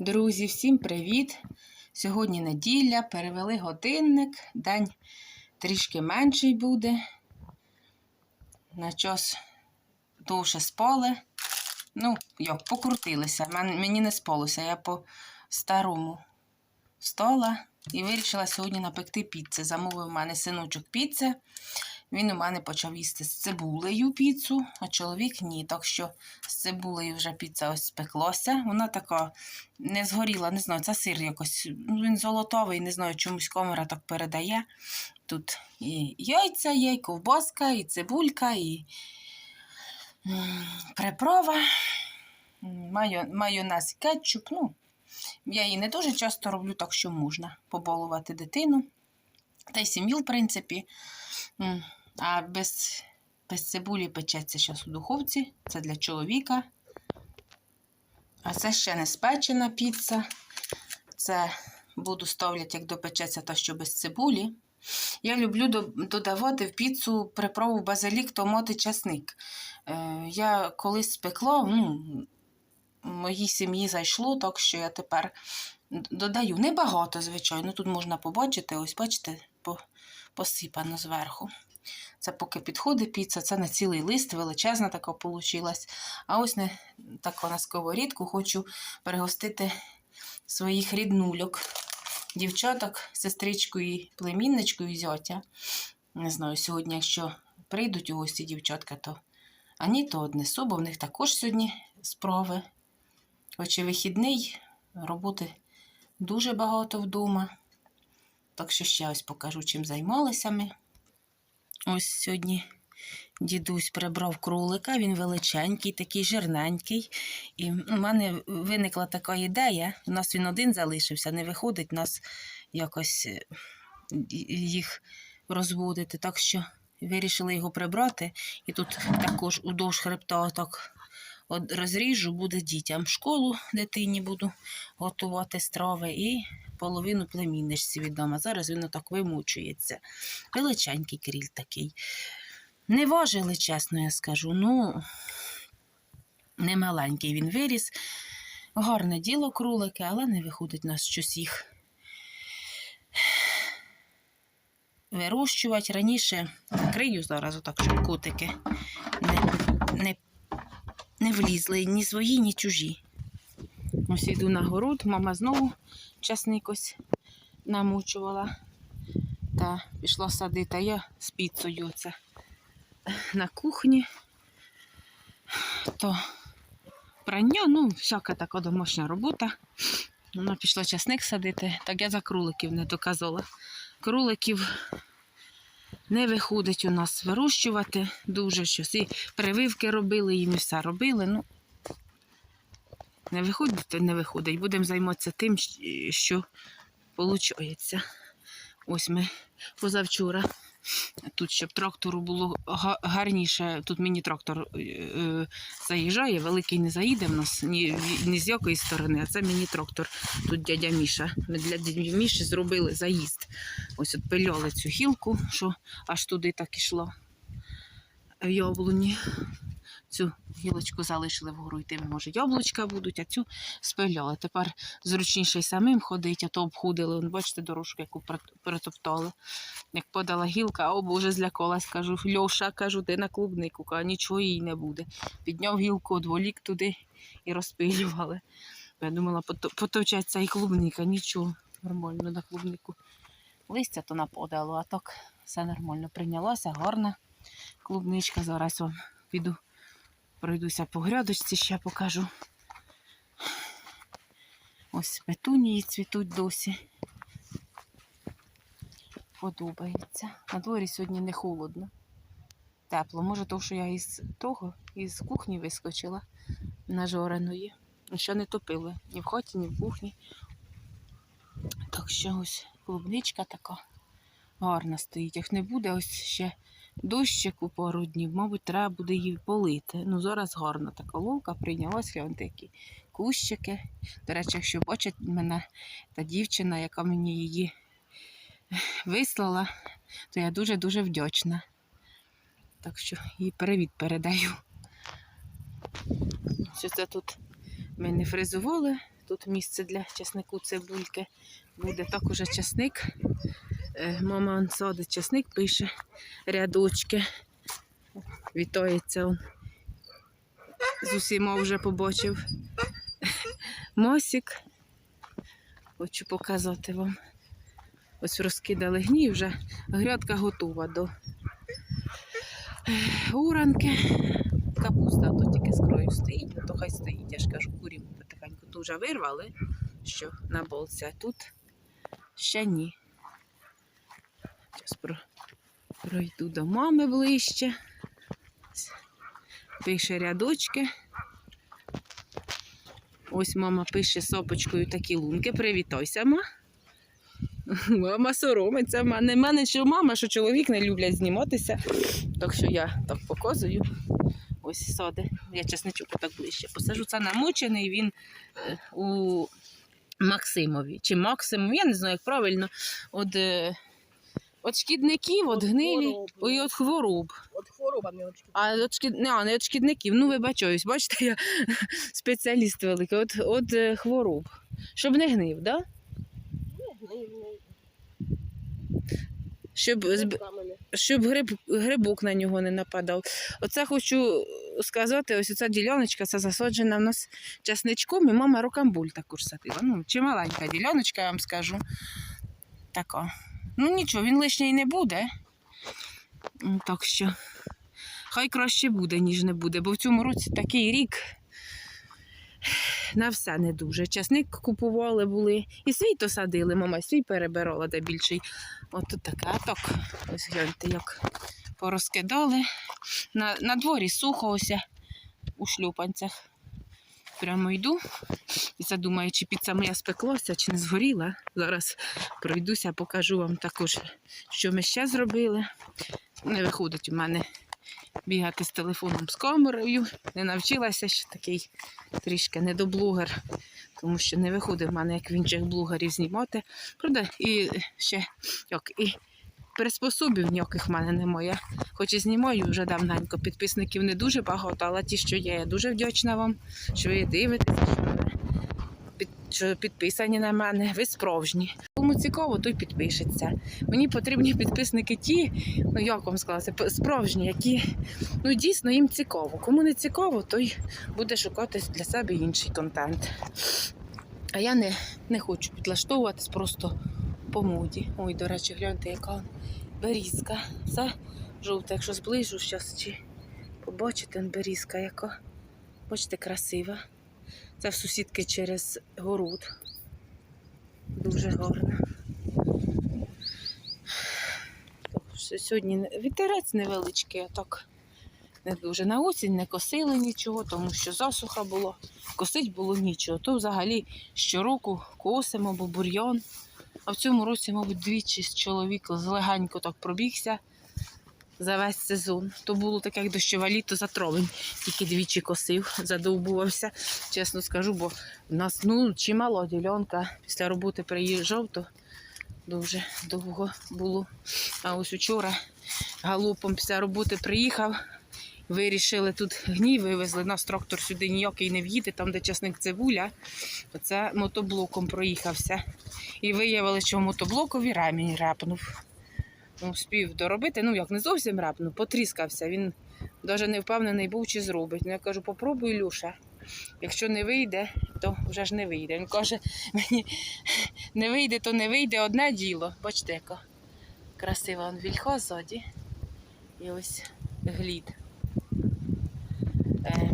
Друзі, всім привіт! Сьогодні неділя, перевели годинник, день трішки менший буде. На час довше спали. Ну, як, покрутилися. Мен- Мені не спалося, я по старому встала і вирішила сьогодні напекти піци. Замовив у мене синочок піци. Він у мене почав їсти з цибулею піцу, а чоловік ні. Так що з цибулею вже піца ось спеклося. Вона така не згоріла, не знаю, це сир якось. Ну, він золотовий, не знаю, чомусь камера так передає. Тут і яйця є, і ковбаска, і цибулька, і приправа, майонез, кетчуп. Ну, я її не дуже часто роблю, так що можна побалувати дитину. Та й сім'ю, в принципі. А без, без цибулі печеться зараз у духовці. Це для чоловіка. А це ще не спечена піца. Це буду ставляти, як допечеться, та що без цибулі. Я люблю додавати в піцу приправу базилік, томат і часник. Е, я колись спекла, ну, моїй сім'ї зайшло, так що я тепер додаю. Небагато, звичайно. Тут можна побачити, ось бачите, посипано зверху. Це поки підходить піца, це на цілий лист, величезна така вийшла. А ось не тако на сковорідку хочу перегостити своїх ріднульок, дівчаток, сестричку і племінничку і зятя. Не знаю, сьогодні, якщо прийдуть у гості дівчатка, то ані то однесу, бо в них також сьогодні справи. Хоч вихідний, роботи дуже багато вдома. Так що ще ось покажу, чим займалися ми. Ось сьогодні дідусь прибрав кролика, він величенький, такий жирненький. І в мене виникла така ідея. У нас він один залишився, не виходить нас якось е, їх розводити. Так що вирішили його прибрати. І тут також удовж хребта так розріжу, буде дітям школу дитині буду готувати страви і половину племінничці віддам. А зараз він отак вимучується. Величенький кріль такий. Не важили, чесно я скажу. Ну, не маленький він виріс. Гарне діло кролики, але не виходить нас щось їх вирощувати. Раніше крию зараз отак, щоб котики не, не, не влізли ні свої, ні чужі. Ось йду на город, мама знову часник ось намучувала та пішла садити, а я з піцею оце на кухні. То прання, ну, всяка така домашня робота. Вона пішла часник садити, так я за кроликів не доказала. Кроликів не виходить у нас вирощувати дуже щось. І прививки робили, їм і все робили. Ну, не виходить, то не виходить. Будемо займатися тим, що виходить. Ось ми позавчора. Тут, щоб трактору було гарніше, тут мені трактор е, е, заїжджає, великий не заїде в нас ні, ні з якої сторони, а це мені трактор. Тут дядя Міша. Ми для дяді Міші зробили заїзд. Ось от пиляли цю гілку, що аж туди так ішло. Яблуні. Цю гілочку залишили вгору йти, може, яблучка будуть, а цю спиляли. Тепер зручніше й самим ходить, а то обходили. Вон, бачите, дорожку, яку притоптали. Як подала гілка, о Боже, злякалась, кажу, Льоша, кажу, ти на клубнику, кажу, нічого їй не буде. Підняв гілку, одволік туди і розпилювали. Я думала, пото- і клубника, нічого, нормально на клубнику. Листя то нападало, а так все нормально прийнялося, гарна клубничка. Зараз вам піду, пройдуся по грядочці, ще покажу. Ось петунії цвітуть досі. Подобається. На дворі сьогодні не холодно. Тепло. Може, то, що я із того, із кухні вискочила нажореної. Ще не топили ні в хаті, ні в кухні. Так що ось клубничка така гарна стоїть. Як не буде, ось ще дощик у пару днів, мабуть, треба буде її полити. Ну, зараз гарна така ловка прийнялась, гляньте, які кущики. До речі, якщо бачить мене та дівчина, яка мені її вислала, то я дуже-дуже вдячна. Так що їй привіт передаю. Що це тут ми не фрезували, тут місце для часнику цибульки буде. Так уже часник. Е, Мама садить часник, пише рядочки. Вітається он. З усіма вже побачив. Мосік. Хочу показати вам. Ось розкидали гній, вже грядка готова до е, уранки. Капуста то тільки з краю стоїть, то хай стоїть. Я ж кажу, курім потихеньку ту вже вирвали, що на болці, а тут ще ні. Зараз про, пройду до мами ближче. Пише рядочки. Ось мама пише сопочкою такі лунки. Привітайся, ма. Мама соромиться. Ма. Не мене, що мама, що чоловік не люблять зніматися. Так що я так показую. Ось сади. Я чесничок так ближче посажу. Це намочений він е, у Максимові. Чи Максимові, я не знаю, як правильно. От, е, от шкідників, от От гнилі хвороб. і от хвороб. От хвороба не очки. А от шкід... не, а, не от шкідників, ну вибачаюсь, бачите, я спеціаліст великий, от, от е, хвороб. Щоб не гнив, да? Щоб, зб- щоб гриб, грибок на нього не нападав. Оце хочу сказати, ось ця діляночка, це засаджена в нас часничком, і мама рокамбуль також садила. Ну, чи маленька діляночка, я вам скажу. Така. Ну нічого, він лишній не буде. Так що хай краще буде, ніж не буде, бо в цьому році такий рік. На все не дуже. Часник купували були. І свій то садили, мама свій перебирала де більший. От тут таке. А так, ось гляньте, як порозкидали. На, на дворі сухо ось у шлюпанцях. Прямо йду і задумаю, чи піца моя спеклася, чи не згоріла. Зараз пройдуся, покажу вам також, що ми ще зробили. Не виходить у мене бігати з телефоном з камерою. Не навчилася ще такий трішки недоблогер, тому що не виходить в мене, як в інших блогерів, знімати. Правда, і ще як, і приспособів ніяких в мене немає. Хоч і знімаю вже давненько. Підписників не дуже багато, але ті, що є, я дуже вдячна вам, що ви дивитеся, що, під, що підписані на мене. Ви справжні. Кому цікаво, той підпишеться. Мені потрібні підписники ті, ну як вам сказати, справжні, які ну дійсно їм цікаво. Кому не цікаво, той буде шукати для себе інший контент. А я не, не хочу підлаштовуватись просто по моді. Ой, до речі, гляньте, яка берізка. Це жовта, якщо зближу зараз чи побачите берізка яка. Бачите, красива. Це в сусідки через город. Дуже гарно. Сьогодні вітерець невеличкий, а так не дуже. На осінь не косили нічого, тому що засуха було. Косить було нічого. То взагалі щороку косимо, бо бур'ян. А в цьому році, мабуть, двічі з чоловіком злегенько так пробігся за весь сезон. То було таке, як дощове літо за травень. Тільки двічі косив, задовбувався, чесно скажу, бо в нас ну, чимало ділянка. Після роботи приїжджав, то дуже довго було. А ось учора галопом після роботи приїхав. Вирішили тут гній вивезли. Нас трактор сюди ніякий не в'їде, там, де часник цибуля. Оце мотоблоком проїхався. І виявили, що в мотоблокові ремінь репнув. Ну, спів доробити, ну як не зовсім репнув, потріскався. Він навіть не впевнений був, чи зробить. Ну, я кажу, попробуй, Люша. Якщо не вийде, то вже ж не вийде. Він каже, мені не вийде, то не вийде одне діло. Бачите, яка красива вільха ззаді. І ось глід. Е,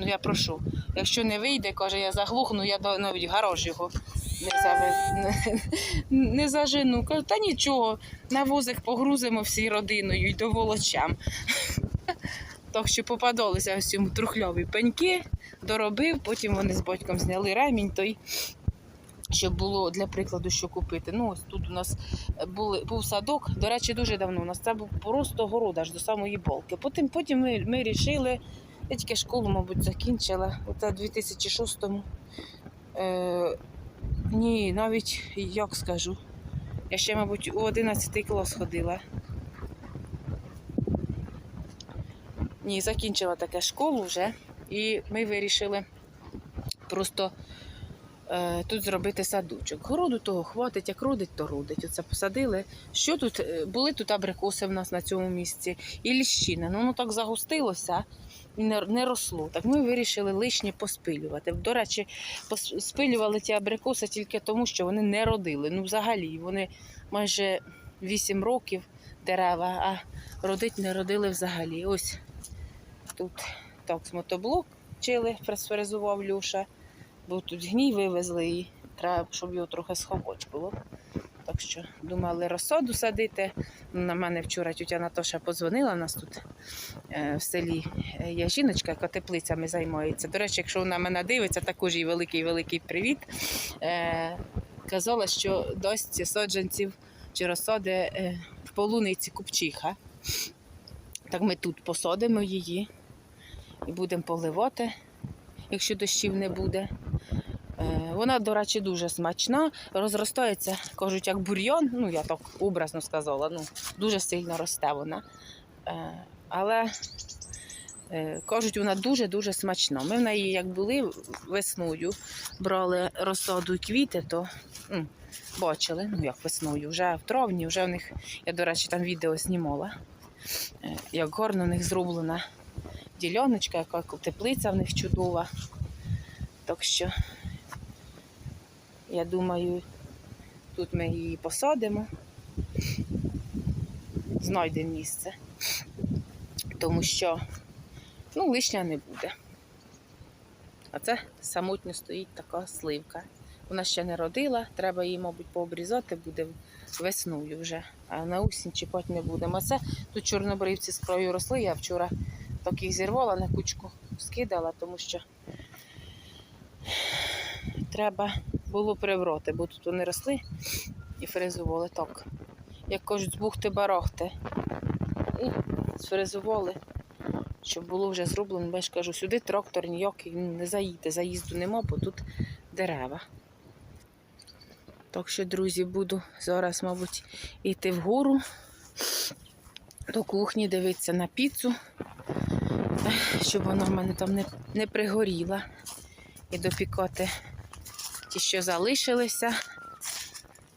ну я прошу, якщо не вийде, каже, я заглухну, я до- навіть гараж його не, заве... не, не зажену. Кажу, та нічого, на возик погрузимо всі родиною і доволочам. Так що попадалися ось цьому трухльові пеньки, доробив, потім вони з батьком зняли ремінь той. Щоб було для прикладу, що купити. Ну, ось тут у нас були, був садок. До речі, дуже давно. У нас це був просто город аж до самої болки. Потім, потім ми, ми рішили, я тільки школу, мабуть, закінчила. Оце в 2006-му. Е, ні, навіть як скажу. Я ще, мабуть, у 11 клас ходила. Ні, закінчила таке школу вже. І ми вирішили просто тут зробити садочок. Городу того хватить, як родить, то родить. Оце посадили. Що тут? Е, Були тут абрикоси в нас на цьому місці і ліщина. Ну воно так загустилося і не, росло. Так ми вирішили лишнє поспилювати. До речі, спилювали ті абрикоси тільки тому, що вони не родили. Ну, взагалі, вони майже 8 років дерева, а родить не родили взагалі. Ось тут так мотоблок вчили, пресферезував Люша, бо тут гній вивезли і треба, щоб його трохи сховати було. Так що думали розсаду садити. На мене вчора тетя Натоша подзвонила. У нас тут е, в селі е, є жіночка, яка теплицями займається. До речі, якщо вона мене дивиться, також їй великий великий привіт. Е, казала, що дасть саджанців чи розсади в полуниці купчиха. Так ми тут посадимо її і будемо поливати, якщо дощів не буде. Вона, до речі, дуже смачна, розростається, кажуть, як бур'йон. Ну, я так образно сказала, ну, дуже сильно росте вона. Е, Але е, кажуть, вона дуже-дуже смачна. Ми в неї, як були весною, брали розсаду і квіти, то м, бачили, ну як весною, вже в травні, вже в них, я, до речі, там відео знімала, е, як гарно в них зроблена діляночка, яка теплиця в них чудова. Так що, я думаю, тут ми її посадимо, знайдемо місце, тому що ну, лишня не буде. А це самотньо стоїть така сливка. Вона ще не родила, треба її, мабуть, пообрізати буде весною вже, а на осінь чіпати не будемо. А це тут чорнобривці з краю росли. Я вчора так їх зірвала на кучку, скидала, тому що треба було прибрати, бо тут вони росли і фрезували так. Як кажуть, з бухти барахти. І сфрезували, щоб було вже зроблено. Я ж кажу, сюди трактор ніякий не заїде, заїзду нема, бо тут дерева. Так що, друзі, буду зараз, мабуть, йти вгору до кухні, дивитися на піцу, щоб вона в мене там не, не пригоріла. І допікати ті, що залишилися.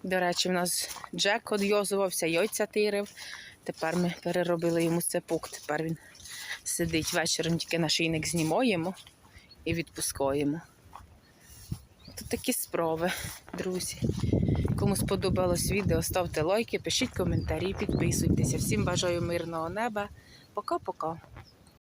До речі, в нас Джек одйозувався, яйця тирив. Тепер ми переробили йому цепок. Тепер він сидить вечором, тільки нашийник знімаємо і відпускаємо. Тут такі справи, друзі. Кому сподобалось відео, ставте лайки, пишіть коментарі, підписуйтеся. Всім бажаю мирного неба. Пока-пока.